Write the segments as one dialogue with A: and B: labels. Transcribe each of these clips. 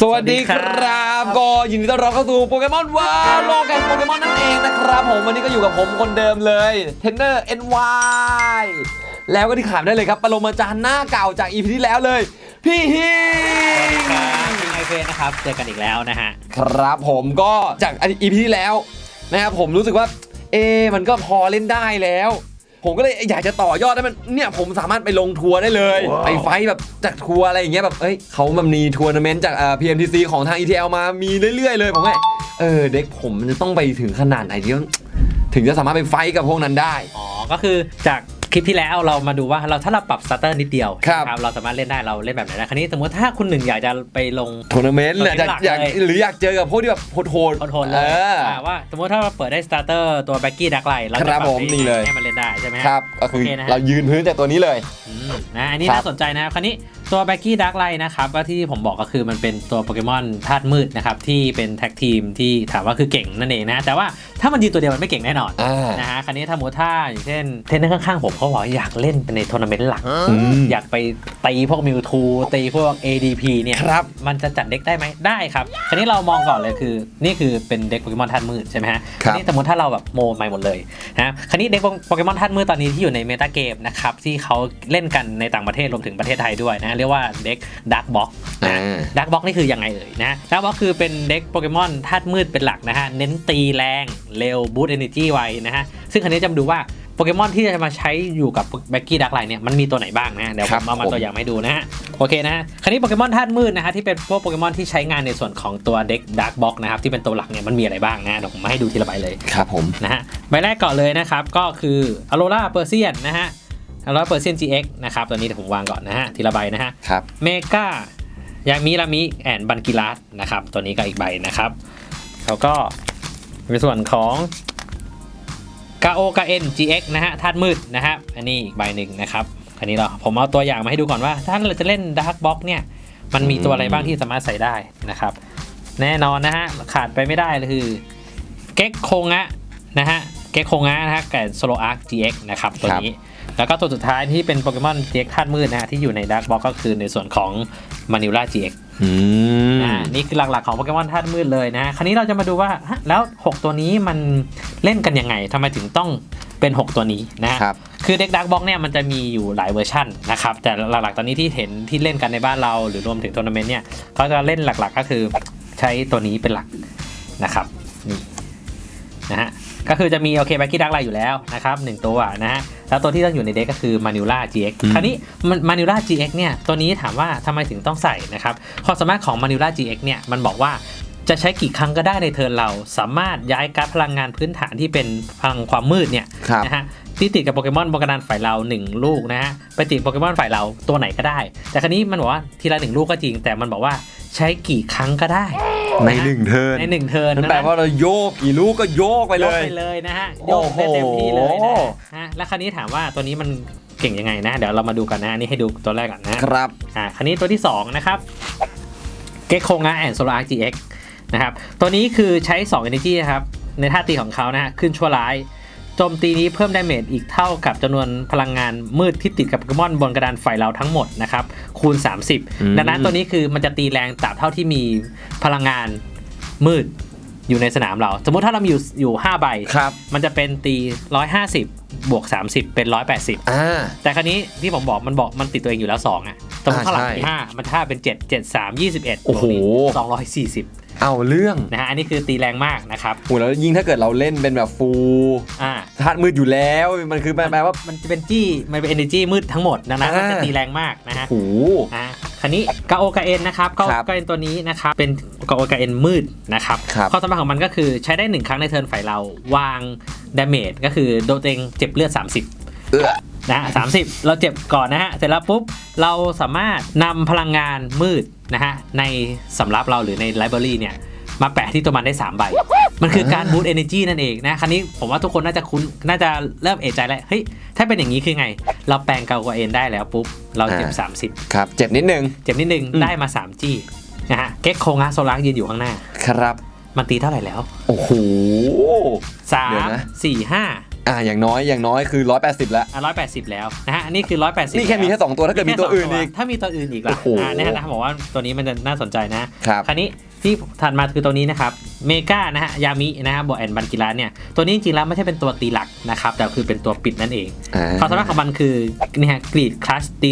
A: สวัสดีครับก็ยินดีต้อนรับเข้าสู่โปเกมอนว้าโลกแห่งโปเกมอนนั่นเองนะครับผมวันนี้ก็อยู่กับผมคนเดิมเลยเทนเนอร์ NY แล้วก็ที่ขามได้เลยครับปรมาจารย์หน้าเก่าจากอีพีที่แล้วเลย พี่ฮิ
B: ครับ
A: ง
B: พี่ไอเฟนนะครับเจอกันอีกแล้วนะฮะ
A: ครับผมก็จากอีพีที่แล้วนะครับผมรู้สึกว่าเอะมันก็พอเล่นได้แล้ว ผมก็เลยอยากจะต่อยอดให้มันเนี่ยผมสามารถไปลงทัวร์ได้เลยไปไฟท์แบบจากทัวร์อะไรอย่างเงี้ยแบบเอ้ยเขามันมีทัวร์นาเมนต์จากเอ่อ PMTC ของทาง ETL มามีเรื่อยๆเลยผมก็เออเด็กผมมันจะต้องไปถึงขนาดไหนที่ว่าถึงจะสามารถไปไฟท์กับพวกนั้นได้
B: อ๋อ ก็คือจาก คลิปที่แล้วเรามาดูว่าเราถ้าเราปรับสตาร์เตอร์นิดเดียว
A: ครับ
B: นะเราสามารถเล่นได้เราเล่นแบบไหนได้คราวนี้สมมติถ้าคุณหนึ่งอยากจะไปลง
A: ทัวร์นาเมนต์เนี่ย
B: ทัวร์นาเมนต์
A: อยาก
B: หลักเลย
A: หรืออยากเจอกับพวกที่แบบโหดๆ
B: โหดๆเล
A: เอยอ
B: อ่าว่าสมมติถ้าเราเปิดได้สตาร์เตอร์ตัวแบ็กกี้ดักไลเรา
A: ค
B: จะ
A: รับ
B: ปรับ
A: ผม
B: ให้
A: นี่เลย
B: ให้มันเล่นได้ใช่ไหมฮะ
A: ครับก็คือ
B: โอเคนะฮะ
A: เรายืนพื้นจากตัวนี้เลย
B: อืมนะอันนี้
A: ครับ
B: น่าสนใจนะครับคราวนี้ ตัวแบ็กกี้ดักไลนะครับก็ที่ผมบอกก็คือมันเป็นตัวโปเกมอนธาตุมืดนะครับที่เป็นแท็กทีมที่ถามว่าคือเก่งนั่นเองนะแต่ว่าถ้ามันยืนตัวเดียวมันไม่เก่งแน่นอน
A: อ่า
B: นะฮะคราวนี้ถ้าสมมติถ้าอย่างเช่นเทรนเนอร์ข้างๆผมเขาบอกว่าอยากเล่นในทัวร์นาเมนต์หลัก
A: อืม
B: อยากไปตีพวกมิวทูตีพวก ADP เนี่ย
A: ครับ
B: มันจะจัดเด็กได้ไหมได้ครับคราวนี้เรามองก่อนเลยคือ นี่คือเป็นเด็กโปเกมอนธาตุมืดใช่ไหมฮะ
A: ครับ
B: วนี้สมมติถ้าเราแบบโมใหม่หมดเลยนะคราวนี้เด็กโปเกมอนธาตุมืดตอนนี้ที่อยู่ในเมตาเกมนะครับที่เขาเล่นกันในต่างประเทศรวมถึงประเทศไทยด้วยนะเรียกว่าเด็กดักบ็อก
A: อ่า
B: ดักบ็อกนี่คือยังไงเอ่ยนะดักบ็อกคือเป็นเด็กโปเกมอนธาตุมืดเป็นหลักนะฮะ เน้นตีแรง เร็วบูตเอเนจีไวนะฮะ ซึ่งคราวนี้จะมาดูว่าโปเกมอนที่จะมาใช้อยู่กับแบ็กกี้ดักไลเนี่ยมันมีตัวไหนบ้างนะเดี๋ยว
A: ค
B: ผ
A: รับ
B: มเอามา
A: ผม
B: ตัวอย่างให้ดูนะฮะโอเคนะฮะคราวนี้โปเกมอนธาตุมืดนะฮะที่เป็นพวกโปเกมอนที่ใช้งานในส่วนของตัวเด็กดักบ็อกนะครับที่เป็นตัวหลักเนี่ยมันมีอะไรบ้างนะเดี๋ยวผมมาให้ดูทีละใบเลย
A: ครับผม
B: นะฮะใบแรกก่อนเลยนะครับก็คืออโรราเปอร์เซียนนะฮะอโรราเปอร์เซียน GX นะครับตัวนี้เดี๋ยวผมวางก่อนนะฮะทีละใบนะฮะ
A: ครับ
B: เมกายามิรามิแอนบันกิรัสนะครับตัวนี้ก็อีกใบนะครับแล้วก็ในส่วนของกาโอกาเอ็น GX นะฮะธาตุมืดนะครับอันนี้อีกใบหนึ่งนะครับอันนี้เราผมเอาตัวอย่างมาให้ดูก่อนว่า ถ้าเราจะเล่นดาร์กบ็อกเนี่ยมันมีตัวอะไรบ้างที่สามารถใส่ได้นะครับ แน่นอนนะฮะขาดไปไม่ได้เลยคือเก็กโคงะนะฮะเก็กโคงะนะฮะกับโซโลอาร์ GX นะครับตัวนี้ แล้วก็ตัวสุดท้ายที่เป็นโปเกมอน GX ธาตุมืดนะฮะที่อยู่ในดาร์กบ็อกก็คือในส่วนของมานิล่า GX
A: อืม
B: อ่านี่คือหลักๆของโปเกมอนธาตุมืดเลยนะ คราวนี้เราจะมาดูว่าฮะแล้ว 6 ตัวนี้มันเล่นกันยังไงทำไมถึงต้องเป็น 6 ตัวนี้นะฮะ
A: ครับ
B: คือเด็กดักบ็อกเนี่ยมันจะมีอยู่หลายเวอร์ชันนะครับแต่หลักๆตอนนี้ที่เห็นที่เล่นกันในบ้านเรา หรือรวมถึงทัวร์นาเมนต์เนี่ยเขาจะเล่นหลักๆก็คือใช้ตัวนี้เป็นหลักนะครับนี่นะฮะ ก็คือจะมีโอเคแบ็กกี้ดักไลอยู่แล้วนะครับหนึ่งตัวนะฮะแล้วตัวที่ต้องอยู่ในเด็กก็คือมานิล่า GX
A: อืม
B: คราวนี้มานิล่า GX เนี่ยตัวนี้ถามว่าทำไมถึงต้องใส่นะครับความสามารถของมานิล่า GX เนี่ยมันบอกว่า จะใช้กี่ครั้งก็ได้ในเทิร์นเรา สามารถย้ายการ์ดพลังงานพื้นฐานที่เป็นพลังความมืดเนี่ย
A: ครับ
B: นะฮะที่ติดกับโปเกมอนโปเกมอนฝ่ายเรา 1 ลูกนะฮะไปติดโปเกมอนฝ่ายเราตัวไหนก็ได้ แต่ครั้นี้มันบอกว่าทีละหนึ่งลูกก็จริง แต่มันบอกว่าใช้กี่ครั้งก็ได้
A: ในหนึ่งเทิร์น
B: ในหนึ่งเทิร์น
A: นั่นแปลว่าเราโยกกี่ลูกก็โยกไป
B: ไป
A: เล
B: เลยยไปเลยนะฮะโยกได้เต็มที่เลยนะฮะแล้วคราวนี้ถามว่าตัวนี้มันเก่งยังไงนะ เดี๋ยวเรามาดูกันนะอันนี่ให้ดูตัวแรกก่อนนะ
A: ครับ
B: อ่าคราวนี้ตัวที่2นะครับเก k โคงาแอนโซลาร์ GX นะครับ ตัวนี้คือใช้ 2 Energy นะครับ ในท่าตีของเขานะฮะ ขึ้นชั่วร้าย โจมตีนี้เพิ่มดาเมจอีกเท่ากับจำนวนพลังงานมืดที่ติดกับโปเกมอนบนกระดานฝ่ายเราทั้งหมดนะครับ คูณ
A: อืม
B: 30 ดังนั้นตัวนี้คือมันจะตีแรงตราบเท่าที่มีพลังงานมืดอยู่ในสนามเรา สมมุติถ้าเรามีอยู่อยู่5ใบ
A: ครับ
B: มันจะเป็นตี 150 บวก 30 เป็น 180
A: อ่า
B: แต่ครั้นี้ที่ผมบอกมันบอกมันติดตัวเองอยู่แล้ว2อะตรงข้างหลัง
A: อ่าใช่
B: มี5มันถ้าเป็น 7 7 3 21
A: โอ้โห
B: สองร้อยสี่สิบ
A: เอาเรื่อง
B: นะฮะอันนี้คือตีแรงมากนะครับ
A: โอ้แล้วยิ่งถ้าเกิดเราเล่นเป็นแบบฟูล
B: อ่า
A: ธาตุมืดอยู่แล้วมันคือแปลว่า
B: มันจะเป็นจี้มันเป็น energy มืดทั้งหมดดังนั้น
A: อ่ามั
B: มันจะตีแรงมากนะฮะ
A: โอ้โห
B: อ่าคันนี้กาโอกาเอ็นนะครับกาโอ
A: ครับ
B: กาเอ็นตัวนี้นะครับเป็นกาโอกาเอ็นมืดนะครับ
A: ครับ
B: ความสามารถของมันก็คือใช้ได้หนึ่งครั้งในเทิร์นฝ่ายเราวางดาเมจก็คือโดนตัวเองเจ็บเลือด 30
A: เออ
B: นะฮะสามสิบเราเจ็บก่อนนะฮะ เสร็จแล้วปุ๊บ เราสามารถนำพลังงานมืด นะฮะในสำรับเราหรือในไลบรารีเนี่ยมาแปะที่ตัวมันได้ 3 ใบ มันคือการบูตเอเนจีนั่นเองนะ คราวนี้ผมว่าทุกคนน่าจะคุ้น น่าจะเริ่มเอะใจแล้ว เฮ้ย ถ้าเป็นอย่างนี้คือไง เราแปลงเกากว่าเอ็นได้แล้วปุ๊บ เราเจ็บ
A: อ่า
B: 30
A: ครับ เจ็บนิดนึง
B: เจ็บนิดนึง
A: อืม
B: ได้มา 3 จี้นะฮะ เก็กโคงะโซลักยืนอยู่ข้างหน้า
A: ครับ
B: มันตีเท่าไหร่แล้ว
A: โอ้โหเดี๋ยวนะ
B: 3 4 5
A: อ่าอย่างน้อยอย่างน้อยคือ 180แล้ว
B: อะร้อยแปดสิบแล้วนะฮะอันนี้คือร้อยแปดสิบ
A: นี่แค่มีแค่2ตัวถ้าเกิดมีตัวอื่นอีก
B: ถ้ามีตัวอื่นอีกล่ะ
A: โอ้โห
B: อ่าเนี่ยนะบอกว่าตัวนี้มันจะน่าสนใจนะ
A: ครับ
B: คราวนี้ที่ถัดมาคือตัวนี้นะครับเมกานะฮะยามินะฮะบอแอนบันกิระเนี่ยตัวนี้จริงๆแล้วไม่ใช่เป็นตัวตีหลักนะครับแต่คือเป็นตัวปิดนั่นเอง
A: อ่า
B: ความสามารถของมันคือนี่ฮะกรีดคลัชตี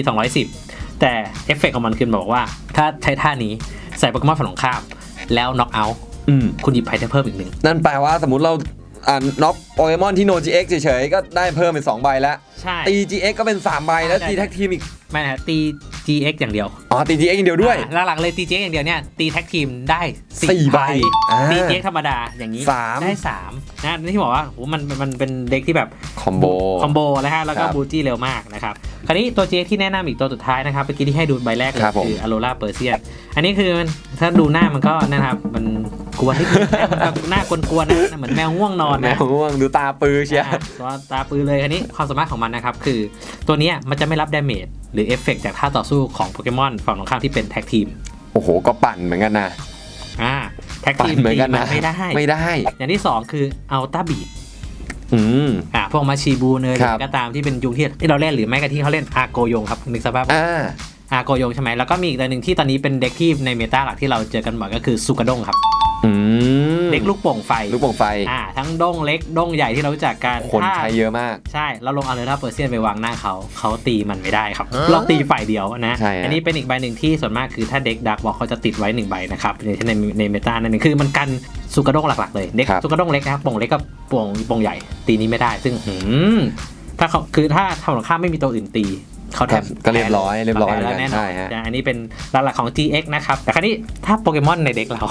B: 210 แต่เอฟเฟกต์ของมันคือบอกว่า ถ้าใช้ท่านี้ใส่โปเกมอนฝั่งตรงข้ามแล้วน็อกเอาท์
A: อืม
B: คุณหยิบไพ่ได้เพิ่มอีกหนึ่ง
A: นั่นแปลว่าสมมติเรา อ่านน็อกโปเกมอนที่โน GX เฉยๆ ก็ได้เพิ่มเป็น 2 ใบแล้ว
B: ใช่
A: ตี GX ก็เป็น 3 ใบแล้ว
B: ได้
A: ตีแท็กทีมอีก
B: ไม่นะฮะตี GX อย่างเดียว
A: อ๋อตี GX อย่างเดียวด้วย
B: อ่าหลักๆเลยตี GX อย่างเดียวเนี่ยตีแท็กทีมได้
A: สี่
B: สี่
A: ใบ
B: ใบ
A: อ่า
B: ตี GX ธรรมดาอย่างนี้
A: สาม
B: ได้สามนะนี่ที่บอกว่าโหมันมันเป็นเด็กที่แบบ
A: คอมโบ
B: คอมโบนะฮะแล้วก็
A: ครับ
B: บูจี้เร็วมากนะครับ คราวนี้ตัว GX ที่แนะนำอีกตัวสุดท้ายนะครับเมื่อกี้ที่ให้ดูใบแรกเลย
A: ครับผม
B: คืออโรราเปอร์เซียนอันนี้คือมันถ้าดูหน้ามันก็นะครับ มันกวนที่หน้ากวนๆนะเหมือนแมวง่วงนอน
A: แม
B: นะ
A: วง่วงดูตาปือเชีย
B: อ่าตัวตาปือเลยอันนี้ความสามารถของมันนะครับ คือตัวเนี้ยมันจะไม่รับดาเมจ หรือเอฟเฟกจากท่าต่อสู้ของโปเกมอนฝั่งตรงข้ามที่เป็นแท็กทีม
A: โอ้โห ก็ปั่นเหมือนกันนะ
B: อ่า แท็ก
A: ปั่
B: ที
A: น
B: ม
A: เหมือน
B: ตี
A: กัน
B: มั
A: นะ
B: นไม่ได้
A: ไม่ได้
B: อย่างที่2คืออัลต้าบีด
A: อืม
B: อ่าพวกมาชีบูเนยห
A: ค
B: รื
A: รั
B: อบก็ตามที่เป็นยุงที่ที่เราเล่นหรือแม้กระทั่งเขาเล่นอาโกยงครับนึกสภาพ
A: อ่า
B: อาโกยงใช่ไหมแล้วก็มีอีกตัวหนึ่งที่ตอนนี้เป็นเด็กที่ในเมตาหลักที่เราเจอกันบ่อยก็คือซูกาด้งครับ
A: อืม
B: เด็กลูกโป่งไฟ
A: ลูกโป่งไฟ
B: อ่าทั้งด้งเล็กด้งใหญ่ที่เรารู้จักกัน
A: คน
B: ถ้า
A: ใช้เยอะมาก
B: ใช่เราลงอาร์เรท่าเปอร์เซียนไปวางหน้าเขาเขาตีมันไม่ได้ครับเราตีฝ่ายเดียวนะ
A: ใช่ฮะ
B: อันนี้เป็นอีกใบหนึ่งที่ส่วนมากคือถ้าเด็กดักบอกเขาจะติดไว้หนึ่งใบนะครับในในในเมตานั่นเองคือมันกันสุกระด้งหลักๆเลยเด็กสุกระด้งเล็กนะครับโป่งเล็กกับโป่งโป่งใหญ่ตีนี้ไม่ได้ ซึ่งหืมถ้าเขาคือถ้าทำหลังข้ามไม่มีตัวอื่นตีเขาแทบ
A: ก็เรียบร้อยเรียบร้อย
B: แล้วแน่นอ
A: ใช่
B: น
A: ฮะ
B: อันนี้เป็นหลักๆของ GX นะครับแต่คราวนี้ถ้าโปเกมอนในเด็กเรา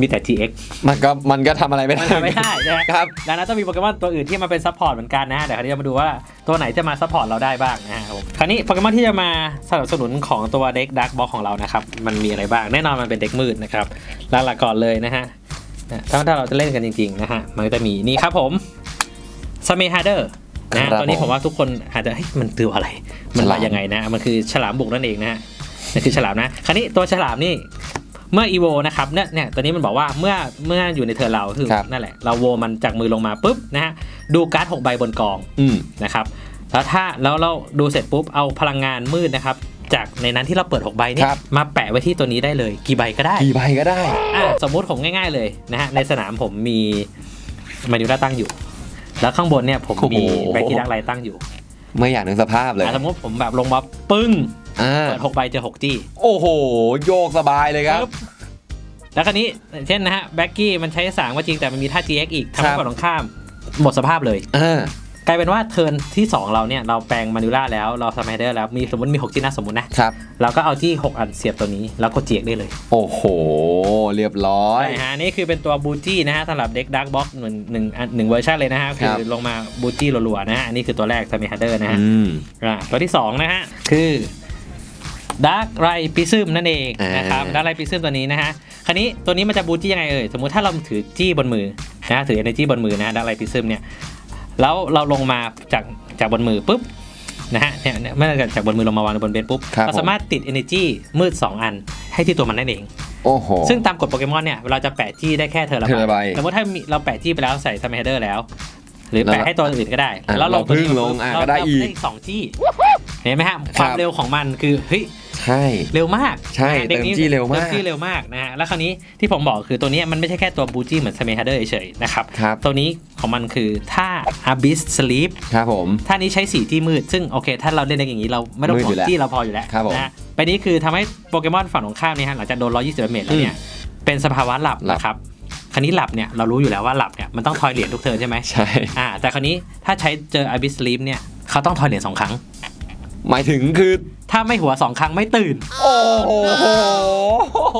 B: มีแต่ GX
A: มันก็มันก็ทำอะไรไม่
B: มัน
A: ได้
B: ทำไม่ได้ใช่ไหม
A: ครับ
B: ดังนั้นต้องมีโปเกมอนตัวอื่นที่มาเป็นซัพพอร์ตเหมือนกันนะ เดี๋ยวคราวนี้เรามาดูว่าตัวไหนจะมาซัพพอร์ตเราได้บ้างนะครับผมคราวนี้โปเกมอนที่จะมาสนับสนุนของตัวเด็กดักบ็อกของเรานะครับ มันมีอะไรบ้าง แน่นอนมันเป็นเด็กมืดนะครับหลักๆก่อนเลยนะฮะ ถ้าถ้าเราจะเล่นกันจริงๆนะฮะ มันก็จะมีนี่ครับผมสเมฮาร์เดอร์นะฮะ
A: ครับ
B: ตัวนี้
A: ผม
B: ผมว่าทุกคนอาจจะเฮ้ยมันตัวอะไร มัน
A: ฉ
B: มา
A: ลาม
B: ยังไงนะ มันคือฉลามบุกนั่นเองนะฮะนั่นคือฉลามนะ คราวนี้ตัวฉลามนี่ เมื่ออีโวนะครับเนี่ยเนี่ยตัวนี้มันบอกว่าเมื่อเมื่ออยู่ในเทอร์เราคือ
A: ครับ
B: นั่นแหละ เราโวมันจากมือลงมาปุ๊บนะฮะดูการ์ดหกใบบนกอง
A: อืม
B: นะครับแล้วถ้าแล้วเราดูเสร็จปุ๊บเอาพลังงานมืดนะครับจากในนั้นที่เราเปิด 6 ใบเนี่
A: ค
B: ย
A: รับ
B: มาแปะไว้ที่ตัวนี้ได้เลย กี่ใบก็ได้
A: กี่ใบก็ได้
B: อะสมมุติผมง่ายๆเลยนะฮะในสนามผมมีมาดิวราตั้งอยู่ แล้วข้างบนเนี่ยผม
A: โอ้โห
B: มีแบคทีดักไลตั้งอยู่
A: ไม่อยากนึกสภาพเลย
B: อะสมมติผมแบบลงมาปึ้ง
A: อ่า
B: เปิด6ใบเจอ6จี้
A: โอ้โห โยกสบายเลยครับ
B: ปึ๊บแล้วคราวนี้เช่นนะฮะแบ็กกี้มันใช้สางก็จริงแต่มันมีท่า GX อีกทำให้
A: ครับ
B: ฝั่งตรงข้ามหมดสภาพเลย
A: อ่า
B: กลายเป็นว่าเทิร์นที่ 2 เราเนี่ยเราแปลงมานูล่าแล้วเราสมัยเดอร์แล้วมีสมมติมี6จี้นะสมมตินะครับเราก็เอาที่ 6 อันเสียบตัวนี้ แล้วก็เจียกได้เลย
A: โอ้โห เรียบร้อย
B: ใช่ฮะนี่คือเป็นตัวบูจี้นะฮะสำหรับเด็กดักบ็อกหนึ่งหนึ่งอันหนึ่งเวอร์ชันเลยนะฮะ
A: ค
B: คื
A: รั
B: อบลงมาบูจี้รัวๆนะฮะอันนี้คือตัวแรกสมัยเดอร์นะฮะ
A: อืม
B: อ่าตัวที่ 2 นะฮะคือ ดาร์กไรปิซึมนั่นเอง
A: อ่าน
B: นะครับดาร์กไรปิซึมตัวนี้นะฮะคราวนี้ตัวนี้มันจะบูจี้ยังไงเอ่ยสมมุติถ้าเราถือจี้บนมือนะถือ energy บนมือนะดาร์กไรปิซึมเนี่ยแล้วเราลงมาจากจากบนมือปุ๊บนะฮะเนี่ยเนี่ยเมื่อจากบนมือลงมาวางบนเบนปุ๊บ
A: ครับ
B: เราสามารถติด energy มืด 2 อันให้ที่ตัวมันนั่นเอง
A: โอ้โห
B: ซึ่งตามกฎโปเกมอนเนี่ยเราจะแปะจี้ได้แค่เธอละ
A: เทอร์ละใบ
B: สมมติถ้ามีเราแปะจี้ไปแล้วใส่ซัมเฮเดอร์แล้ว หรือแปะให้ตัวอื่นก็ได้
A: อะ
B: แล้ว
A: เรา
B: ตัวนี้
A: พึ่งลงอะ
B: เรา
A: ก็ได้อีก
B: เราสองจี้เห็นไหมฮะความ
A: ครับ
B: เร็วของมันคือเฮ้ย
A: ใช่
B: เร็วมาก
A: ใช่
B: นะด็กนี้
A: เติมจี้เร็วมาก
B: ติจี้เร็วมากนะฮะแล้วคราวนี้ที่ผมบอกคือตัวเนี้ยมันไม่ใช่แค่ตัวบูจี้เหมือนซัมเฮเดอร์เฉยๆนะครับ
A: ครับ
B: ตัวนี้ของมันคือท่า Abyss Sleep
A: ครับผม
B: ท่านี้ใช้สีจี้มืด ซึ่งโอเค ถ้าเราเล่นได้อย่างนี้เราไม่ต้อง
A: มืด
B: ห่
A: อ
B: ว
A: ยู่
B: ง
A: แล้ว
B: จี้เราพออยู่แล้ว
A: ครับผม
B: นะฮะไปนี้คือทำให้โปเกมอนฝั่งตรงข้ามเนี่ยฮะหลังจากโดน 120 เมตรแล้วเนี่ยเป็นสภาวะหลับ
A: หลับ
B: นะครับคราวนี้หลับเนี่ยเรารู้อยู่แล้วว่าหลับเนี่ยมันต้องทอยเหรียญทุกเทิร์นใช่ไหม
A: ใช่
B: อ่าแต่คราวนี้ถ้าใช้เจอ Abyss Sleep เนี่ยเขาต้องทอยเหรียญสองครั้ง
A: หมายถึงคือ
B: ถ้าไม่หัวสองครั้งไม่ตื่น
A: โอ้โห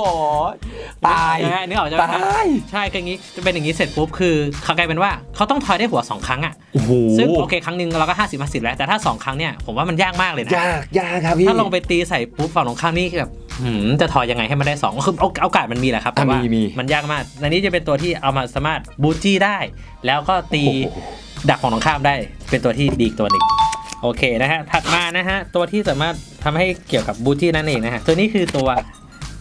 A: ตาย
B: นะฮะนึกออกใช่ไหม
A: ตาย
B: ใช่คืออย่างนี้จะเป็นอย่างนี้เสร็จปุ๊บคือเขากลายเป็นว่าเขาต้องทอยได้หัวสองครั้งอะ
A: โอ้โห
B: ซึ่งโอเคครั้งหนึ่งเราก็ห้าสิบห้าสิบแล้วแต่ถ้าสองครั้งเนี่ยผมว่ามันยากมากเลยนะ
A: ยากยากครับพี่
B: ถ้าลงไปตีใส่ปุ๊บฝั่งตรงข้ามนี่แบบหืมจะทอยยังไงให้มันได้สองคือโอโอกาสมันมีแหละครับแต่
A: อะ
B: ว่า
A: มีมี
B: มันยากมากในนี้จะเป็นตัวที่เอามาสามารถบูจี้ได้ แล้วก็ตี
A: โอ้โห
B: ดักของตรงข้ามได้เป็นตัวที่ดีอีกตัวหนึ่ง โอเคนะฮะ ถัดมานะฮะ ตัวที่สามารถทำให้เกี่ยวกับบูจี้นั่นเองนะฮะ ตัวนี้คือตัว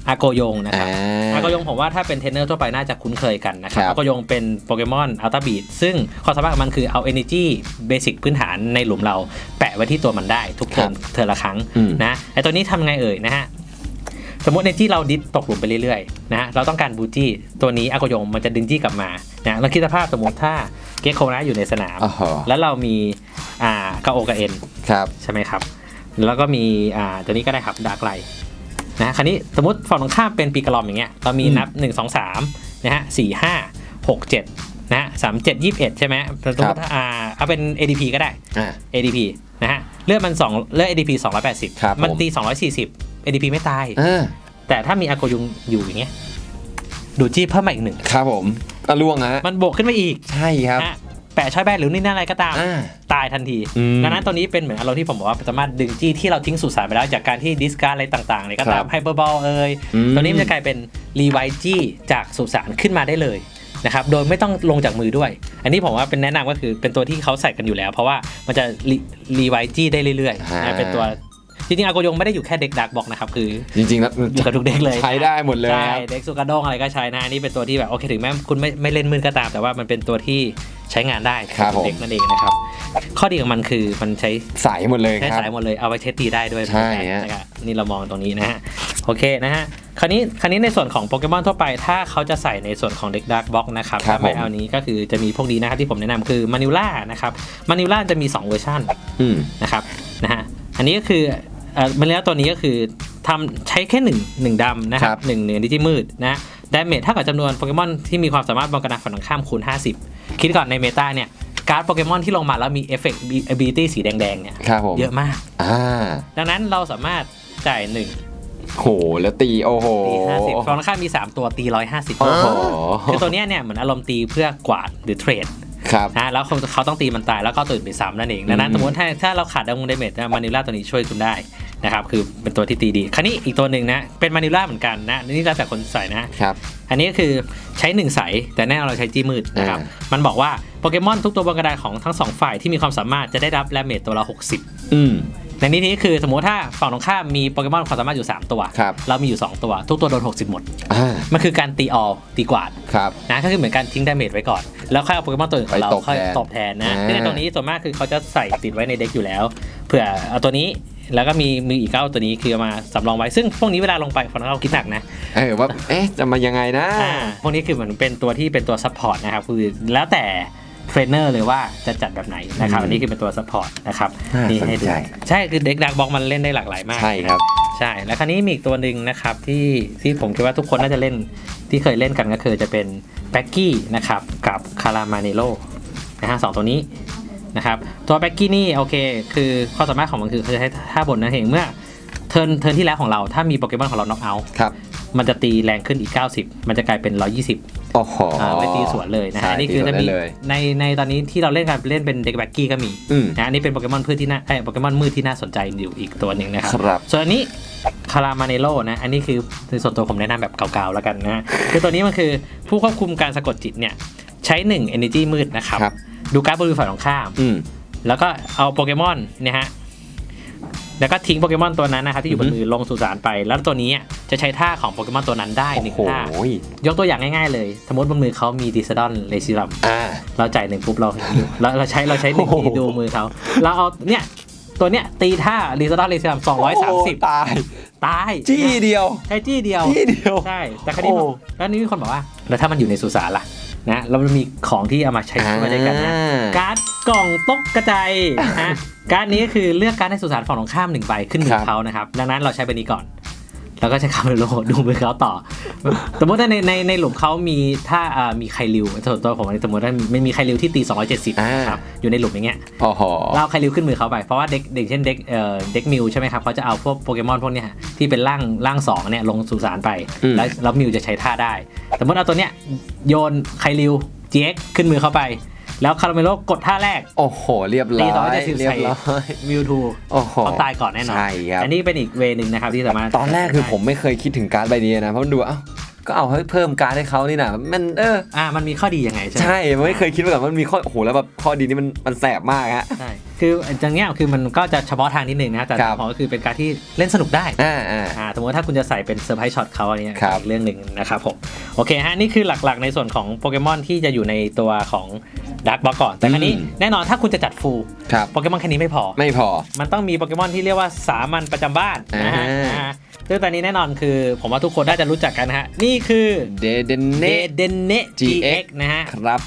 B: อาโกยงนะครับ
A: อ่า
B: อากโยงผมว่าถ้าเป็นเทรนเนอร์ทั่วไปน่าจะคุ้นเคยกันนะครับ
A: ครับ
B: อากโยงเป็นโปเกมอนอัลต a าบีดซึ่งความสามารถของมันคือเอา Energy เบสิกพื้นฐานในหลุมเรา แปะไว้ที่ตัวมันได้ทุกเทิร์นเทิร์นละครั้ง
A: อืม
B: นะไอตัวนี้ทำไงเอ่ยนะฮะ สมมติในที่เราดิสตกหลุมไปเรื่อยๆนะฮะเราต้องการบูจี้ตัวนี้อากโยงมันจะดึงจี้กลับมานะเราคิดสภาพสมมติถ้าเกคโคนะอยู่ในสนาม
A: อ๋อ
B: แล้วเรามีอ่ากาโอกาเอ็น
A: ครับ
B: ใช่ไหมครับ แล้วก็มีอ่าตัวนี้ก็ได้ครับดาร์กไลนะคราวนี้สมมติฝั่งตรงข้ามเป็นปีกระลอมอย่างเงี้ยเรามี
A: อืม
B: นับ 1 2 3นะฮะ4 5 6 7นะฮะ3 7 21ใช่ไหมสมมติอ่าเอาเป็น ADP ก็ได้
A: อ่า
B: ADP นะฮะเลือดมัน2เลือด ADP 280
A: ครับ
B: มัน
A: ผม
B: ตี 240 ADP ไม่ตาย
A: อ่า
B: แต่ถ้ามีอาโกยุงอยู่อย่างเงี้ยดูจี้เพิ่มมาอีกหนึ่ง
A: ครับผมก็ล่วงฮะ
B: มันบวกขึ้นมาอีก
A: ใช่ครับ
B: นะฮะแปะช้อยแบนหรือนี่นั่นอะไรก็ตาม
A: อ่า
B: ตายทันที
A: อืม
B: ดังนั้นตัวนี้เป็นเหมือนอารมณ์ที่ผมบอกว่าสามารถดึงจี้ที่เราทิ้งสู่สารไปแล้ว จากการที่ดิสการอะไรต่างๆเลยก็
A: ครั
B: ตาม
A: บ
B: ไฮเปอร์บอลเอ่ย
A: อืม
B: ตัวนี้มันจะกลายเป็นรีไวจี้จากสุสานขึ้นมาได้เลยนะครับโดยไม่ต้องลงจากมือด้วย อันนี้ผมว่าเป็นแนะนำก็คือเป็นตัวที่เขาใส่กันอยู่แล้ว เพราะว่ามันจะรีไวจี้ได้เรื่อยๆนะเป็นตัว จริงๆอากโยงไม่ได้อยู่แค่เด็กดักบอกนะครับคือ
A: จริงๆแล้ว
B: อยู่กับทุกเด็กเลย
A: ใช้ได้หมดเลย
B: ใช่
A: ครับ
B: เด็กสุกาด้งอะไรก็ใช้นะอันนี่เป็นตัวที่แบบโอเคถึงแม้คุณไม่ไม่เล่นมือก็ตาม แต่ว่ามันเป็นตัวที่ใช้งานได้
A: ครับ
B: กับเด็กนั่นเองนะครับ ข้อดีของมันคือมันใช้
A: ใสหมดเลย
B: ใช้
A: ครับ
B: สายหมดเลยเอาไว้ใช้ตีได้ด้วย
A: ใช่ฮะ
B: นะครับนี่เรามองตรงนี้นะฮะโอเคนะฮะคราวนี้คราวนี้ในส่วนของโปเกมอนทั่วไป ถ้าเขาจะใส่ในส่วนของเด็กดักบ็อกนะครับ
A: ครับ
B: ถ้าไม่
A: ผม
B: เอานี้ก็คือจะมีพวกนี้นะครับที่ผมแนะนำคือมานิล่านะครับมานิล่าจะมี 2 เวอร์ชัน
A: อืม
B: นะครับนะฮะอันนี้ก็คือ เอ่อมันแล้วตัวนี้ก็คือทำใช้แค่หนึ่งหนึ่งดำนะค
A: ค
B: รั
A: รั
B: บบหนึ่งเหนือดิจิมืดนะดาเมจเท่ากับจำนวนโปเกมอนที่มีความสามารถบนกระดานฝั่งตรงข้ามคูณ 50 คิดก่อนในเมตาเนี่ย การ์ดโปเกมอนที่ลงมาแล้วมีเอฟเฟกต์ ability สีแดงๆเนี่ย
A: ครับผม
B: เยอะมาก
A: อ่า
B: ดังนั้นเราสามารถจ่ายหนึ่ง
A: โหแล้วตีโอ้โห
B: ตีห้าสิบฝั่งตรงข้ามมี 3 ตัวตีร้อยห้าสิบ
A: โอ้โห
B: คือตัวเนี้ยเนี่ยเหมือนอารมณ์ตีเพื่อกวาดหรือเทรด
A: ครับ
B: นะแล้วเขาเขาต้องตีมันตายแล้วก็ตื่นไปซ้ำนั่นเองดังนั้น
A: อืม
B: สมมติถ้าถ้าเราขาดดาวงเดเมจมานิล่าตัวนี้ช่วยคุณได้ นะครับคือเป็นตัวที่ตีดีคราวนี้อีกตัวหนึ่งนะ เป็นมานิล่าเหมือนกันนะนี่แล้วแต่คนใส่นะ
A: ครับ
B: อันนี้ก็คือใช้หนึ่งใสแต่แน่นอนเราใช้จี้มืดนะครับ
A: อ่
B: มันบอกว่าโปเกมอนทุกตัวบนกระดานของทั้งสองฝ่ายที่มีความสามารถจะได้รับแรมเมจตัวละ 60
A: อืม
B: ในนี้นี่คือสมมติถ้าฝั่งตรงข้ามมีโปเกมอนความสามารถอยู่ 3 ตัว
A: ครับ
B: เรามีอยู่ 2 ตัว ทุกตัวโดน 60 หมด
A: อ่า
B: มันคือการตีออลตีกวาด
A: ครับ
B: นะก็คือเหมือนการทิ้งดาเมจไว้ก่อน แล้วค่อยเอาโปเกมอนตัวอื่นของเรา
A: ไปตบ
B: ค่อย
A: แทน
B: ตอบแทนนะ
A: อ่า
B: ซึ่งในตัวนี้ส่วนมากคือเขาจะใส่ติดไว้ในเด็กอยู่แล้ว เผื่อเอาตัวนี้ แล้วก็มีมืออีกเก้าตัวนี้คือเอามาสำรองไว้ ซึ่งพวกนี้เวลาลงไปฝั่งเราคิดหนักนะ
A: เออว่า เอ๊ะ จะมายังไงนะ
B: อ่าพวกนี้คือเหมือนเป็นตัวที่เป็นตัวซัพพอร์ตนะครับ คือแล้วแต่เทรนเนอร์เลยว่าจะจัดแบบไหนนะครับ
A: อืม
B: อันนี้คือเป็นตัวซัพพอร์ตนะครับ
A: น่า
B: นี่
A: สน
B: ให้ดู
A: ใจ
B: ใช่คือเด็กดักบ็อกมันเล่นได้หลากหลายมาก
A: ใช่ครับ
B: ใช่ แล้วคราวนี้มีอีกตัวหนึ่งนะครับที่ที่ผมคิดว่าทุกคนน่าจะเล่นที่เคยเล่นกันก็คือจะเป็นแบ็กกี้นะครับกับคารามาเนโลนะฮะสองตัวนี้ นะครับตัวแบ็กกี้นี่โอเค คือความสามารถของมันคือเขาจะให้ท่าบนนั่นเองเมื่อเทิร์นเทิร์นที่แล้วของเราถ้ามีโปเกมอนของเราน็อกเอาท์
A: ครับ
B: มันจะตีแรงขึ้นอีก 90 มันจะกลายเป็น 120
A: โอ้โห
B: อ่าไปตีสวนเลยนะ
A: ใช่
B: ฮะนี่คือ
A: ตีสวน
B: จะมี
A: ได้เลย
B: ในในตอนนี้ที่เราเล่นกันเล่นเป็นเด็กแบ็กกี้ก็มี
A: อืม
B: นะอันนี้เป็นโปเกมอนพืชที่น่าเอ้ยโปเกมอนมืดที่น่าสนใจอยู่อีกตัวหนึ่งนะครับ
A: ครับ
B: ส่วนอันนี้คารามาเนโลนะ อันนี้คือในส่วนตัวผมแนะนำแบบเก่าๆแล้วกันนะคือตัวนี้มันคือผู้ควบคุมการสะกดจิตเนี่ยใช้ 1 Energy มืดนะครับ
A: ครับ
B: ดูการ์ดบริฝ่ายของข้าม
A: อืม
B: แล้วก็เอาโปเกมอนเนี่ยฮะ แล้วก็ทิ้งโปเกมอนตัวนั้นนะครับที่อยู่บน
A: อือฮึ
B: มือลงสู่สารไป แล้วตัวนี้อะจะใช้ท่าของโปเกมอนตัวนั้นได้หนึ่ง
A: โอ้โห
B: ท่ายกตัวอย่างง่ายๆเลย สมมติบนมือเขามีดิสดอนเลซิลัม
A: อ่า
B: เราจ่ายหนึ่งปุ๊บเราเราเราใช้เราใช้หนึ่ง
A: โอ้
B: ที
A: โห
B: ดูมือเขา เราเอาเนี่ยตัวเนี้ยตีท่าดิสดอนเลซิลัมสองร้อยสามสิบ
A: โตาย
B: ตาย
A: จี้เดียว
B: ใช้จี้เดียว
A: จี้เดียว
B: ใช่ แต่คราวนี้
A: โอ้
B: แล้วนี่มีคนบอกว่า แล้วถ้ามันอยู่ในสุสานล่ะ นะแล้วมันมีของที่เอามาใช้ช่วยได้กันนะ
A: อ่า
B: การ์ดกล่องตกกระจายนะการ์ดนี้ก็คือเลือกการ์ดในสุสานฝั่งตรงข้ามหนึ่งใบขึ้นมื
A: ครั
B: อบเขานะครับดังนั้นเราใช้ใบนี้ก่อน แล้วก็ใช้คาเมโลดูมือเขาต่อ สมมติว่าในในในหลุมเขามีถ้าอ่ามีไคลิวส่วนตัวผมสมมติว่าไม่มีไคลิวที่ตี 270
A: อ่า
B: ครับอยู่ในหลุมอย่างเงี้ย
A: โอ้โห
B: เราเอาไคลิวขึ้นมือเขาไป เพราะว่าเด็กเด็กเช่นเด็กเอ่อเด็กมิวใช่ไหมครับเขาจะเอาพวกโปเกมอนพวกเนี้ยที่เป็นร่างร่างสองเนี่ยลงสู่สารไป
A: อืม
B: แล้วแล้วมิวจะใช้ท่าได้ สมมติเอาตัวเนี้ยโยนไคลิว GX ขึ้นมือเข้าไป แล้วคาราเมโลกดท่าแรก
A: โอ้โห เรียบร้
B: ตี
A: อย
B: ต่อจะสิบ
A: เรีย
B: ใส่
A: บร้อย
B: มิวทู
A: โอ้โห
B: เขาตายก่อนแน่นอน
A: ใช่ครับ
B: อันนี้เป็นอีกเวนึงนะครับที่สามารถ
A: ตอนแรกคือผมไม่เคยคิดถึงการ์ดใบนี้นะ เพราะมันดูว่าเอ้าก็เอาให้เพิ่มการ์ดให้เขานี่นะมันเออ
B: อ่ามันมีข้อดียังไงใช่ไหม
A: ใช่ไม่เคยคิดมาก่อนว่ามันมีข้อโอ้โหแล้วแบบข้อดีนี่มันมันแสบมากฮะ
B: ใช่คืออย่างเงี้ยคือมันก็จะเฉพาะทางนิดนึงนะแต่
A: ครับ
B: ของก็คือเป็นการที่เล่นสนุกได้
A: อ่าอ่า
B: อ่าสมมติถ้าคุณจะใส่เป็นเซอร์ไพรส์ช็อตเขาอันเนี้ย
A: ครับ
B: อีกเรื่องหนึ่งนะครับผมโอเคฮะนี่คือหลักๆในส่วนของโปเกมอนที่จะอยู่ในตัวของ ดักบ็อกก่อน แต่ครั้นี้
A: อืม
B: แน่นอนถ้าคุณจะจัดฟูล
A: ครับ
B: โปเกมอนแค่นี้ไม่พอ
A: ไม่พอ
B: มันต้องมีโปเกมอนที่เรียกว่าสามัญประจำบ้านนะฮะ
A: อ่า
B: อ่าซึ่งตอนนี้แน่นอนคือ ผมว่าทุกคนน่าจะรู้จักกันนะฮะ นี่คือ
A: เดเดน
B: เน
A: เน่
B: เดนเน GX นะฮะ
A: ครับ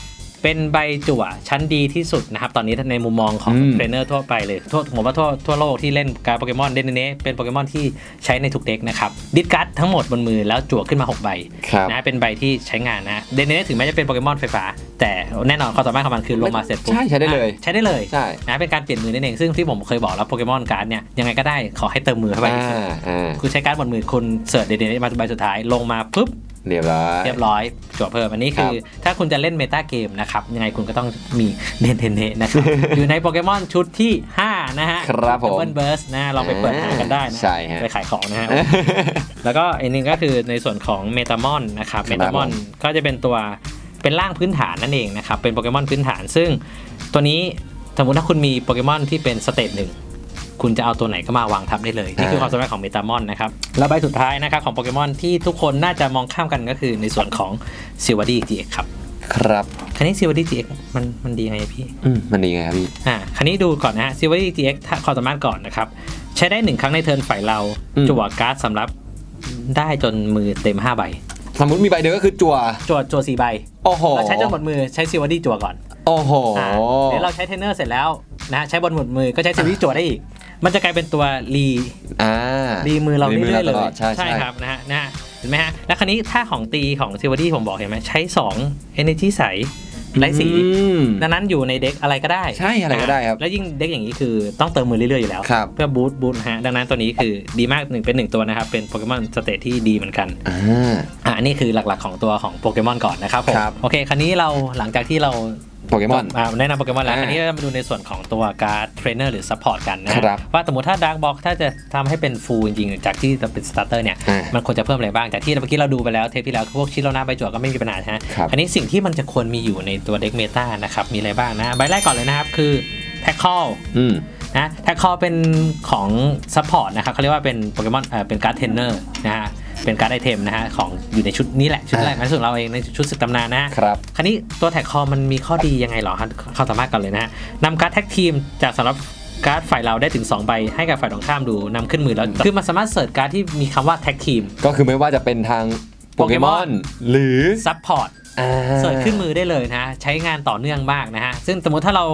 B: เป็นใบจั่วชั้นดีที่สุดนะครับ ตอนนี้ในมุมมองของ
A: อืม
B: เทรนเนอร์ทั่วไปเลยทั่วผมว่าทั่วทั่วโลกที่เล่นการดโปเกมอนเดนเนเป็นโปเกมอนที่ใช้ในทุกเด็กนะครับดิสการ์ดทั้งหมดบนมือแล้วจั่วขึ้นมา6ใบ
A: ครับ
B: นะเป็นใบที่ใช้งานนะเดนเนถึงแม้จะเป็นโปเกมอนไฟฟ้า แต่แน่นอนความสามารถของมันคือลงมาเสร็จปุ๊บ
A: ใช่ใช้ได้เลย
B: อะใช้ได้เลย
A: ใช่
B: นะเป็นการเปลี่ยนมือนั่นเอง ซึ่งที่ผมเคยบอกแล้วโปเกมอนการ์ดเนี่ยยังไงก็ได้ขอให้เติมมือเข้าไป
A: อ่าอ่า
B: คุณใช้การ์ดบนมือคุณเสิร์ชเดนเนมาใบสุดท้ายลงมาปุ๊บ
A: เรียบร้อย
B: เรียบร้อยจวบเพิ่มอันนี้คือ ถ้าคุณจะเล่นเมตาเกมนะครับ ยังไงคุณก็ต้องมีเดนเทนเนนะครับ อยู่ในโปเกมอนชุดที่ 5 นะฮะ
A: ครับผม
B: เบิร์เบิร์สนะลองไปเปิดหากันได้นะ
A: ใช่ฮะ
B: ไปขายของนะฮะแล้วก็อีกหนึงก็คือในส่วนของเมตามอนนะครับ
A: ค
B: เม
A: รับ
B: ตามอน
A: ผม
B: ก็จะเป็นตัวเป็นร่างพื้นฐานนั่นเองนะครับเป็นโปเกมอนพื้นฐานซึ่งตัวนี้สมมติถ้าคุณมีโปเกมอนที่เป็นสเตจหนึ่ง คุณจะเอาตัวไหนก็มาวางทับได้เลย นี่คือความสามารถของเมตามอนนะครับ แล้วใบสุดท้ายนะครับของโปเกมอนที่ทุกคนน่าจะมองข้ามกันก็คือในส่วนของซิว a ดี้ GX ครับ
A: ครับ
B: คันนี้ซิว a ดี้ GX มันมันดีไงพี่
A: อืมมันดีไงครับพี่
B: อ่าคันนี้ดูก่อนนะฮะซิว a ดี้ GX ถ้าความสามารถก่อนนะครับ ใช้ได้หนึ่งครั้งในเทิร์นฝ่ายเรา
A: อืม
B: จั่วการ์ดสำหรับได้จนมือเต็ม 5 ใบ
A: สมมติมีใบเดียวก็คือจั่ว
B: จั่วจั่วสี่ใบ
A: โอ้โห
B: เราใช้จนหมดมือใช้ซิว a ดี้จั่วก่อน
A: โอ้โห
B: อ่าเดี๋ยวเราใช้เทรนเนอร์เสร็จแล้วนะฮะใช้บนหมดมือก็ใช้ซิว a ดี้จั่วได้อีก มันจะกลายเป็นตัวรี
A: อ่า
B: ดีมือเรา
A: ดี
B: เรื่อยๆเล
A: ต
B: ย
A: ดใช่ใช่
B: ครับนะฮะนะฮะเห็นไหมฮะแล้วคราวนี้ถ้าของตีของซิวดี้ผมบอกเห็นไหมใช้2 Energy ใสไร้สี
A: อืม
B: ดังนั้นอยู่ในเด็กอะไรก็ได้
A: ใช่อะไรก็ได้ครับ
B: แล้วยิ่งเด็กอย่างนี้คือต้องเติมมือเรื่อยๆอยู่แล้ว
A: ครับ
B: เพื่อบูสต์บูสต์นะฮะดังนั้นตัวนี้คือดีมากหนึ่งเป็นหนึ่งตัวนะครับ เป็นโปเกมอนสเตทที่ดีเหมือนกัน
A: อ่า
B: อ่านี่คือหลักๆของตัวของโปเกมอนก่อนนะครับผม
A: ครับ
B: โอเค คราวนี้เราหลังจากที่เรา
A: โปเกมอน
B: อ่าแนะนำโปเกมอนแล้ว
A: อ่า
B: อันนี้เรามาดูในส่วนของตัวการ์ดเทรนเนอร์หรือซัพพอร์ตกันนะครับว่าสมมติถ้าดาร์กบ็อกถ้าจะทำให้เป็นฟูลจริงๆจากที่จะเป็นสตาร์เตอร์เนี่ย
A: อ่า
B: มันควรจะเพิ่มอะไรบ้าง จากที่เมื่อกี้เราดูไปแล้วเทปที่แล้วพวกชิโรนาใบจั่วก็ไม่มีปัญหานะฮะ
A: ครับ
B: อันนี้สิ่งที่มันจะควรมีอยู่ในตัวเด็กเมตานะครับ มีอะไรบ้างนะ ใบแรกก่อนเลยนะครับคือแท็กคอล
A: อืม
B: นะแท็กคอลเป็นของซัพพอร์ตนะครับเขาเรียกว่าเป็นโปเกมอนเอ่อเป็นการ์ดเทรนเนอร์นะฮะ เป็นการ์ดไอเทมนะฮะของอยู่ในชุดนี้แหละ ชุดแรก
A: อ่า
B: ในส่วนเราเองในชุดศึกตำนานนะฮะ
A: ครับ
B: คราวนี้ตัวแท็กคอมันมีข้อดียังไงเหรอครับความสามารถก่อนเลยนะฮะนำการ์ดแท็กทีมจากสำหรับการ์ดฝ่ายเราได้ถึง 2 ใบให้กับฝ่ายตรงข้ามดูนำขึ้นมือแล้ว คือมันสามารถเสิร์ชการ์ดที่มีคำว่าแท็กทีม
A: ก็คือไม่ว่าจะเป็นทางโปเกมอน
B: Pokemon
A: หรือ
B: ซับพอร์ต
A: อ่า
B: เสิร์ชขึ้นมือได้เลยนะฮะใช้งานต่อเนื่องมากนะฮะซึ่งสมมติถ้าเรา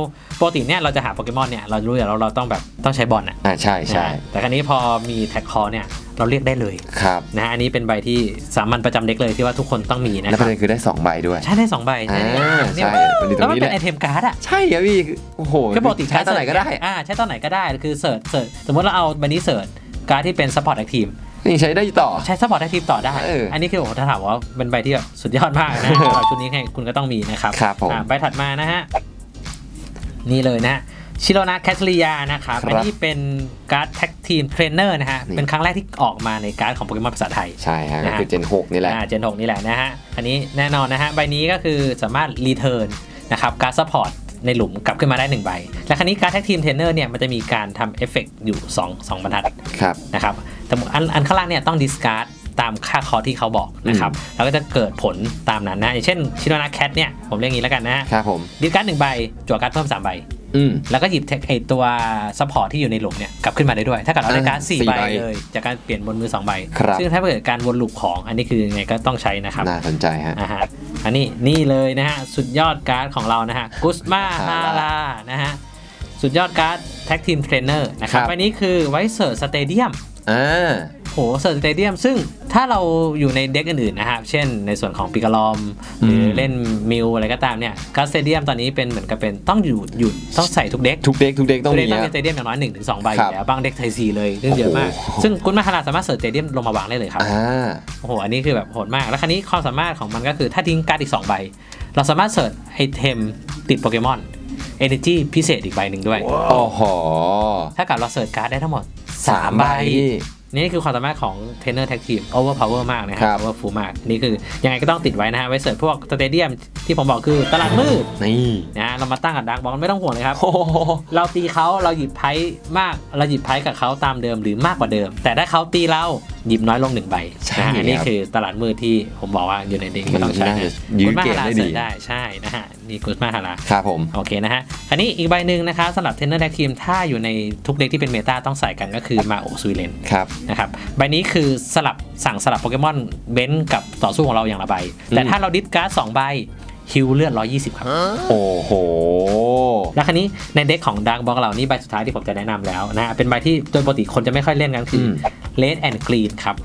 B: ปกติเนี่ยเราจะหาโปเกมอนเนี่ยเรารู้อยู่แล้วเราต้องแบบต้องใช้บอลอะ
A: อ่าใช่ใช่
B: นะแต่ครั้นี้พอมีแท็กคอเนี่ยเราเรียกได้เลย
A: ครับ
B: นะฮะอันนี้เป็นใบที่สามัญประจำเด็กเลยที่ว่าทุกคนต้องมีนะ
A: แล้ว
B: ค
A: ป
B: รับ
A: ระเด็นคือได้ 2 ใบด้วย
B: ใช้ได้สองใบ
A: อ่า
B: เนี่ย
A: ใช่มันดีตร
B: แล้ว
A: ง
B: มัน
A: นี้แห
B: เป็น
A: ละ
B: ไอเทมการ์ดอะ
A: ใช่ครับพี่โอ้โห
B: ก็ปกติ
A: ใช้ตอนไหนก็ได้
B: อ่าใช้ตอนไหนก็ได้คือเสิร์ชเสิร์ชสมมติเราเอาบันนี้เสิร์ชการ์ดที่เป็นซัพพอร์ตแอคทีฟ
A: นี่ใช้ได้ต่อ
B: ใช้ซัพพอร์ตแอคทีฟต่อได้
A: เอออั
B: อันนี้คือผมถ้าถามว่าเป็นใบที่แบบสุดยอดมากนะสำหรับชุดนี้ให้คุณก็ต้องมีนะครับ
A: ครับผม
B: อ่าใบถัดมานะฮะ นี่เลยนะชิโรนาแคทริยานะครับ
A: ครับ
B: อันนี้เป็นการ์ดแท็กทีมเทรนเนอร์นะฮะ
A: นี่
B: เป็นครั้งแรกที่ออกมาในการ์ดของโปเกมอนภาษาไทย
A: ใช่ฮะ
B: นะ
A: ก็
B: ฮะ
A: คือเจน6นี่แหละ
B: อ่าเจนหกนี่แหละนะฮะ อันนี้แน่นอนนะฮะ ใบนี้ก็คือสามารถรีเทิร์นนะครับการซัพพอร์ตในหลุมกลับขึ้นมาได้ 1 ใบ และครั้นี้การแท็กทีมเทรนเนอร์เนี่ยมันจะมีการทำเอฟเฟกอยู่ 2 2 บรรทัด
A: ครับ
B: นะครับ แต่อันอันข้างล่างเนี่ยต้องดิสการ์ดตามค่าคอที่เขาบอกนะครับแล้วก็จะเกิดผลตามนั้นนะอย่างเช่นชิโนนาแคทเนี่ยผมเรียกอย่างนี้แล้วกันนะฮะ
A: ครับผม
B: ดิสการ์ดหนึ่งใบจั่วการ์ดเพิ่มสามใบ
A: อืม
B: แล้วก็หยิบเทคไอตัวซัพพอร์ตที่อยู่ในหลุมเนี่ยกลับขึ้นมาได้ด้วย ถ้าเกิดเราได้การ์ดสี่
A: สี่
B: ใบ
A: ใบ
B: เลยจากการเปลี่ยนบนมือสองใบ
A: ครับ
B: ซึ่งถ้าเกิดการวนลูปของอันนี้คือยังไงก็ต้องใช้นะครับ
A: น่าสนใจฮะ
B: อ่าฮะอันนี้นี่เลยนะฮะ สุดยอดการ์ดของเรานะฮะกุสมาฮา
A: ฮา
B: รานะฮะ สุดยอดการ์ดแท็กทีมเทรนเนอร์นะครับ
A: ครับ
B: อันนี้คือไวเซอร์สเตเดียม
A: อ่า
B: โหเซอร์สเตเดียมซึ่งถ้าเราอยู่ในเด็กอื่นๆนะครับเช่นในส่วนของปิกาลอม หรือเล่นมิวอะไรก็ตามเนี่ยการ์ดสเตเดียมตอนนี้เป็นเหมือนกับเป็นต้องอยู่อยู่ต้องใส่ทุกเด็ก
A: ทุกเด็กทุกเด็กต้อง
B: ทุก
A: มี
B: เด็กต้อง
A: ฮะ
B: มีสเตเดียมอย่างน้อยหนึ่งถึงสองใบอ
A: ครับ
B: ยู่แล้วบางเด็กไทยซีเลยซึ่งเยอะมาก
A: โอ้โห
B: ซึ่งคุณมาฮาราสามารถเสิร์ชสเตเดียมลงมาวางได้เลยครับ
A: อ่า
B: โอ้โหอันนี้คือแบบโหดมาก แล้วคราวนี้ความสามารถของมันก็คือถ้าทิ้งการ์ดอีก2ใบ เราสามารถเสิร์ชไอเทมติดโปเกมอน Energy พิเศษอีกใบหนึ่งด้วย
A: โอ้โห
B: ถ้าเกิดเราเสิร์ชการ์ดได้ทั้งหมด
A: สาม
B: 3
A: ใบ
B: ใบ นี่คือความสามารถของเทรนเนอร์แท็กทีม overpower มากนะค
A: ครั
B: รับ
A: บ
B: powerful มาก นี่คือยังไงก็ต้องติดไว้นะฮะ ไว้เสิร์ชพวกสเตเดียมที่ผมบอกคือตลาดมืด
A: นี่
B: นะฮะเรามาตั้งกับดักบอลไม่ต้องห่วงเลยครับ
A: โอ้โห
B: เราตีเขาเราหยิบไพ่มาก เราหยิบไพ่กับเขาตามเดิมหรือมากกว่าเดิม แต่ถ้าเขาตีเราหยิบน้อยลงหนึ่งใบ
A: ใช่
B: นะฮะอันนี่
A: ครับ
B: คือตลาดมืดที่ผมบอกว่าอยู่ในเด็กไม่ต้องใช้
A: มันน่าจะยื้อเกมได้ดี
B: กุสมาฮาราเสิร์ชได้ใช่นะฮะนี่กุสมาฮารา
A: ครับผม
B: โอเคนะฮะ อันนี้อีกใบหนึ่งนะครับสำหรับเทรนเนอร์แท็กทีมถ้าอยู่ในทุกเด็กที่เป็นเมตาต้องใส่กันก็คือมาโอซูเลน
A: ครับ
B: นะครับ ใบนี้คือสลับสั่งสลับโปเกมอนเบนซ์กับต่อสู้ของเราอย่างละใบ แต่
A: อืม
B: ถ้าเราดิสการ์ดสองใบ ฮิวเลือด 120 ครับ
A: โอ้โห
B: แล้วคันนี้ในเด็กของดังบอกเรานี่ใบสุดท้ายที่ผมจะแนะนำแล้วนะฮะเป็นใบที่โดยปกติคนจะไม่ค่อยเล่นกันคืออ
A: ม
B: Red and Green ครับ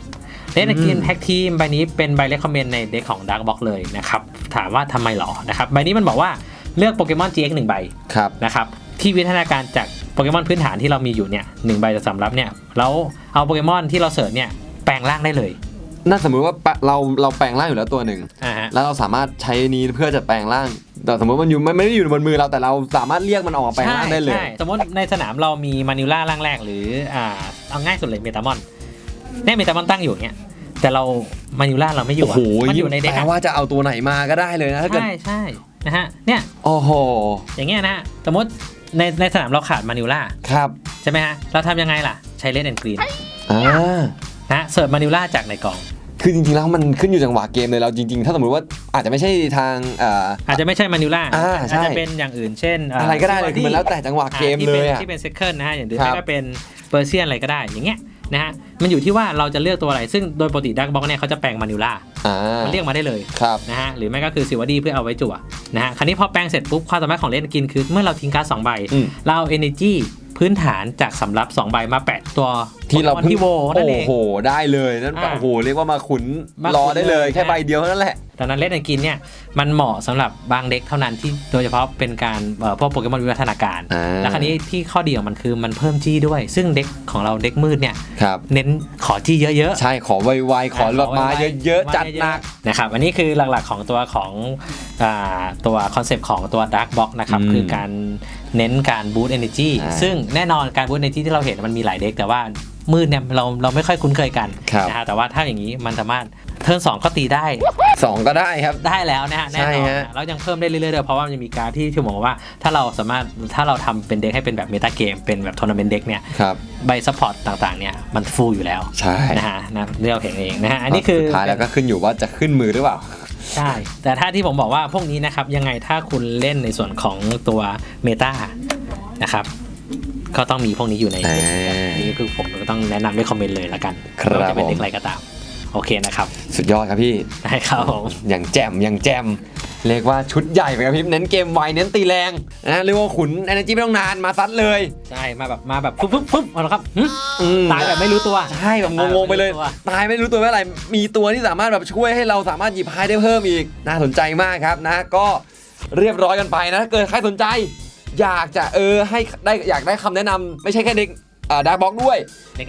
B: Red and Green แท็กทีมใบนี้เป็นใบเลคคอมเมนในเด็กของดังบอกเลยนะครับ ถามว่าทำไมหรอนะครับใบนี้มันบอกว่าเลือกโปเกมอน GX หนึ่งใบ
A: ครับ
B: นะครับที่วิทยาการจากโปเกมอนพื้นฐานที่เรามีอยู่เนี่ยหนึ่งใบจะสำรับเนี่ยแล้วเอาโปเกมอนที่เราเสิร์ชเนี่ยแปลงร่างได้เลย
A: น่าสมมุติว่าปะเราเราแปลงร่างอยู่แล้วตัวหนึ่ง
B: อ่า ฮะ
A: แล้วเราสามารถใช้นี้เพื่อจะแปลงร่างแต่สมมติมันอยู่มันไม่ได้อยู่บนมือเราแต่เราสามารถเรียกมันออกมาแปลงร่างได้เลย
B: ใช่สมมติในสนามเรามีมานิล่าร่างแรกหรืออ่าเอาง่ายสุดเลยเมตามอนเนี่ยเมตามอนตั้งอยู่อย่างเงี้ยแต่เรามานิล่าเราไม่อยู่
A: โอ้
B: อะ
A: โห
B: มันอยู่ในเด็ก
A: แปล
B: อะ
A: ว่าจะเอาตัวไหนมาก็ได้เลยนะถ้าเกิด
B: ใช่ใช่นะฮะเนี่ย
A: โอ้โห
B: อย่างเงี้ยนะฮะสมมติในในสนามเราขาดมานิล่า
A: ครับ
B: ใช่ไหมฮะเราทำยังไงล่ะใช้เลดแอนกรีน
A: อ่า
B: นะเสิร์ฟมานิล่าจากในกล่อง
A: คือจริงๆแล้วมันขึ้นอยู่จังหวะเกมเลยเราจริง ๆ ถ้าสมมติว่าอาจจะไม่ใช่ทางอ่า
B: อาจจะไม่ใช่มานิล่า
A: อ่าใช่
B: อาจจะเป็นอย่างอื่นเช่น
A: อะไรก็ได้เลยคือมันแล้วแต่จังหวะเกม
B: ที่
A: เล
B: เป็น
A: ยอะ
B: ที่เป็นเซคันนะฮะอย่างหรือ
A: ครับ
B: ไม่ก็เป็นเปอร์เซียนอะไรก็ได้อย่างเงี้ยนะฮะมันอยู่ที่ว่าเราจะเลือกตัวอะไร ซึ่งโดยปกติดักบ็อกเนี่ยเขาจะแปลงมานิล่า
A: อ่า
B: มันเรียกมาได้เลย
A: ครับ
B: นะฮะหรือไม่ก็คือสิวดีเพื่อเอาไว้จั่วนะฮะคราวนี้พอแปลงเสร็จปุ๊บความสามารถของเล่นกินคือเมื่อเราทิ้งการ์ดสองใบ
A: อืม
B: เราเอา energy พื้นฐานจากสำรับ2ใบมาแปะตัว
A: ที่เรา
B: โปกมอนที่โวนั่นเอง
A: โอ้โห ได้เลยนั่น
B: อ่า
A: โอ้โหเรียกว่ามาขุน
B: มาขุน
A: รอได้เลย
B: เลย
A: แค่ใบเดียวเท่านั้นแหละ
B: ดังนั้นเล่นในกินเนี่ยมันเหมาะสำหรับบางเด็กเท่านั้นที่โดยเฉพาะเป็นการเอ่อพวกโปเกมอนวิวัฒนาการ
A: อ่า
B: แล้วคราวนี้ที่ข้อดีของมันคือมันเพิ่มจี้ด้วย ซึ่งเด็กของเราเด็กมืดเนี่ย
A: ครับ
B: เน้นขอจี้เยอะๆ
A: ใช่ขอไวๆขอแบบมาเยอะๆจัดหนัก
B: นะครับ อันนี้คือหลักๆของตัวของอ่าตัวคอนเซปต์ของตัว Dark Box นะครับ
A: อืม
B: คือการ เน้นการบูต t เอเนจี
A: อ่า
B: ซึ่งแน่นอนการบูต t เอเนจีที่เราเห็นมันมีหลายเด็กแต่ว่ามืดเนี่ยเราเราไม่ค่อยคุ้นเคยกัน
A: ครับ
B: นะฮะแต่ว่าถ้าอย่างนี้มันสามารถเทิร์นสองก็ตีได้
A: สองก็ได้ครับ
B: ได้แล้วนะฮะแน่น
A: ใช่
B: อน
A: ฮะ
B: นะแล้วยังเพิ่มได้เรื่อยๆด้วยเพราะว่ามันจะมีการที่ที่ผมบอกว่าถ้าเราสามารถถ้าเราทำเป็นเด็กให้เป็นแบบเมตาเกมเป็นแบบทัวร์นาเมนต์เด็กเนี่ย
A: ครับ
B: ใบซัพพอร์ตต่างๆเนี่ยมันฟูลอยู่แล้ว
A: ใช่
B: นะฮะนะเรียกเห็นเองนะฮะอันนี้คือ
A: สุดท้ายแล้วก็ขึ้นอยู่ว่าจะขึ้นมือหรือเปล่า
B: ใช่ แต่ถ้าที่ผมบอกว่าพวกนี้นะครับ ยังไงถ้าคุณเล่นในส่วนของตัวเมตานะครับ ก็ต้องมีพวกนี้อยู่ใน
A: อ่า
B: อันนี้คือผมก็ต้องแนะนำด้วยคอมเมนต์เลยละกัน
A: ครับ
B: ไม่ว่าจะเป็น
A: ผม
B: เด็กอะไรก็ตาม โอเคนะครับ
A: สุดยอดครับพี่
B: ได้ครับผม
A: อย่างแจมอย่างแจมเรียกว่าชุดใหญ่ไปครับพี่เน้นเกมไวเน้นตีแรงนะเรียกว่าขุน energy ไม่ต้องนานมาซัดเลย
B: ใช่มาแบบมาแบบปุ๊บปุ๊บปุ๊บเอาละครับหึ
A: อืม
B: ตายแบบไม่รู้ตัว
A: ใช่แบบงงๆไปเลย
B: ตายแบบไม่รู้ตัว
A: ตายไม่รู้ตัวว่าอะไร มีตัวที่สามารถแบบช่วยให้เราสามารถหยิบไพ่ได้เพิ่มอีก น่าสนใจมากครับนะ ก็เรียบร้อยกันไปนะถ้าเกิดใครสนใจ อยากจะเออให้ได้อยากได้คำแนะนำไม่ใช่แค่เด็กอ่าดาร์บ็อกด้วย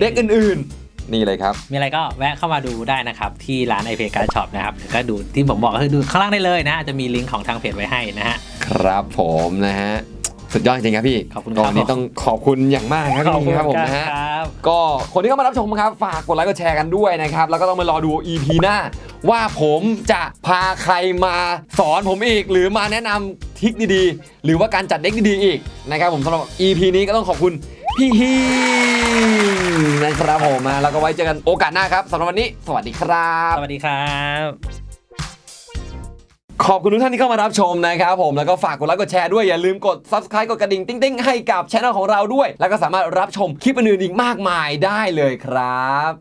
A: เด็กอื่นๆ นี่เลยครับ
B: มีอะไรก็แวะเข้ามาดูได้นะครับ ที่ร้านไอเพการ์ช็อปนะครับหรือก็ดูที่ผมบอกก็คือดูข้างล่างได้เลยนะ จะมีลิงก์ของทางเพจไว้ให้นะฮะ
A: ครับผมนะฮะ สุดยอดจริงๆครับพี่
B: ขอบคุณครับ
A: ก็วันนี้ต้องขอบคุณอย่างมากครับพี่ครับผมนะฮะ
B: ครับ
A: ก็คนที่เข้ามารับชมครับ ฝากกดไลค์กดแชร์กันด้วยนะครับ แล้วก็ต้องมารอดู EP หน้า ว่าผมจะพาใครมาสอนผมอีก หรือมาแนะนำทริคดีๆ หรือว่าการจัดเด็กดีๆอีกนะครับผมสำหรับ EP นี้ก็ต้องขอบคุณ พี่ฮิงนะครับผมนะแล้วก็ไว้เจอกันโอกาสหน้าครับสำหรับวันนี้ สวัสดีครับ
B: สวัสดีครับ
A: ขอบคุณทุกท่านที่เข้ามารับชมนะครับผมแล้วก็ฝากกดไลค์กดแชร์ด้วย อย่าลืมกด subscribe กดกระดิ่งติ๊งๆ ให้กับช่องของเราด้วย แล้วก็สามารถรับชมคลิปอื่นๆอีกมากมายได้เลยครับ